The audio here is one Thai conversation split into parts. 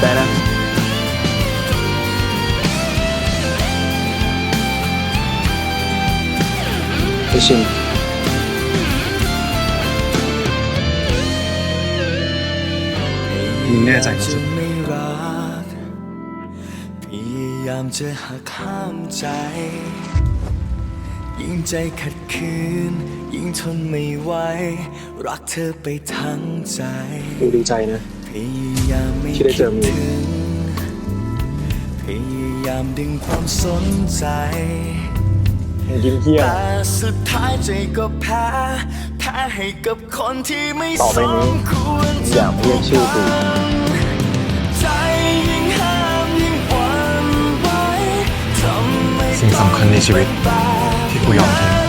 ใจนะพี่ชินมึงแน่ใจเหรอจะไม่รักพยายามจะหักห้ามใจ ยิ่งใจขัดขืน ยิ่งทนไม่ไหว รักเธอไปทั้งใจ ดูดีใจนะพยายามไม่ ที่ได้เจอมึงคิดถึงพยายามดึงความสนใจยิ้มเที่ยแต่สุดท้ายใจก็แพ้แพ้ให้กับคนที่ไม่ต่อสไปนี้มควรอย่าเรียกชื่อกูใจยิ่งห้ามยิ่งหวั่นไหวทำไมสิ่งสำคัญในชีวิตที่กูยอมทิ้ง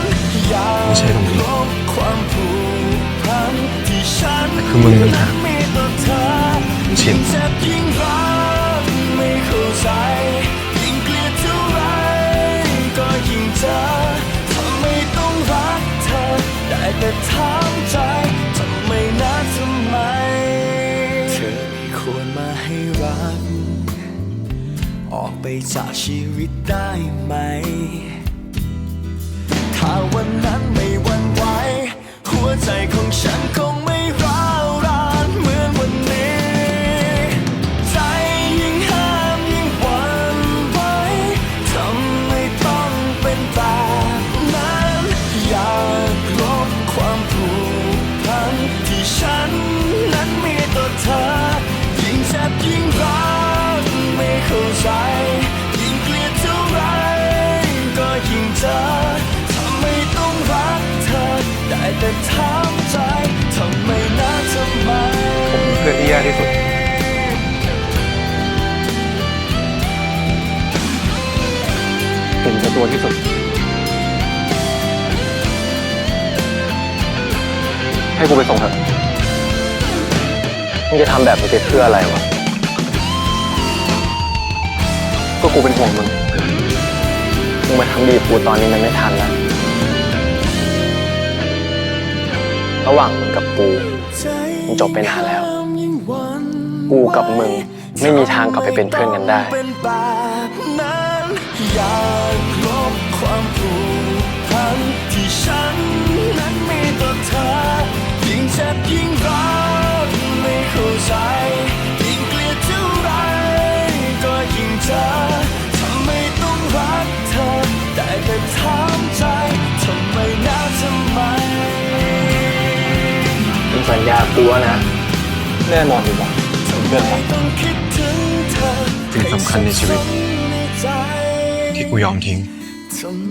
ไม่ใช่ตรงนี้ลบความผูกพันที่ฉันแต่คือมึงต่างหากมีต่อเธอ ชินยิ่งเจ็บยิ่งรักไม่เข้าใจยิ่งเกลียดเท่าไรก็ยิ่งจอทำไมต้องรักเธอได้แต่ถามใจทำไมนะทำไม เธอไม่ควรมาให้รัก ออกไปจากชีวิตได้ไหม ถ้าวันนั้นไม่ เห็นตัวที่สุด ให้กูไปส่งเถอะมึงจะทำแบบนี้ไปเพื่ออะไรวะ ก็กูเป็นห่วงมึง มึงมาทำดีกูตอนนี้มันไม่ทันแล้ว ระหว่างมึงกับกูมันจบไปนานแล้ว กูกับมึงไม่มีทางกลับไปเป็นเพื่อนกันได้ อยากลบความผูกพันที่ฉันนั้นมีต่อเธอ ยิ่งเจ็บยิ่งรักไม่เข้าใจ ยิ่งเกลียดเท่าไรก็ยิ่งเจอทำไมต้องรักเธอได้แต่ถามใจทำไมนะทำไมมึงสัญญากูแล้วนะ แน่นอนดีกว่าเพื่อนรักต้องคิดถึงเธอสิ่งสำคัญในชีวิต ที่กูยอมทิ้ง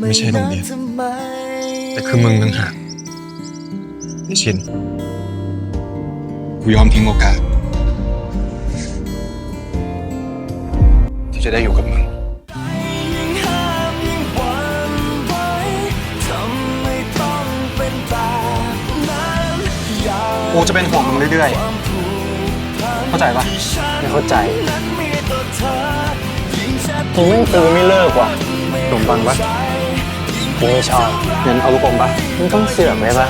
ไม่ใช่โรงเรียน แต่คือมึงต่างหากไอ้ชิน กูยอมทิ้งโอกาส ที่จะได้อยู่กับมึง กูจะเป็นห่วงมึงเรื่อยความผูกพันเข้าใจปะไม่เข้าใจ นั้นมีต่อเธอไม่เลิกว่ะขนมปังปะกูไม่ชอบงั้นเอาลูกอมปะมึงต้องเสือกไหมปะ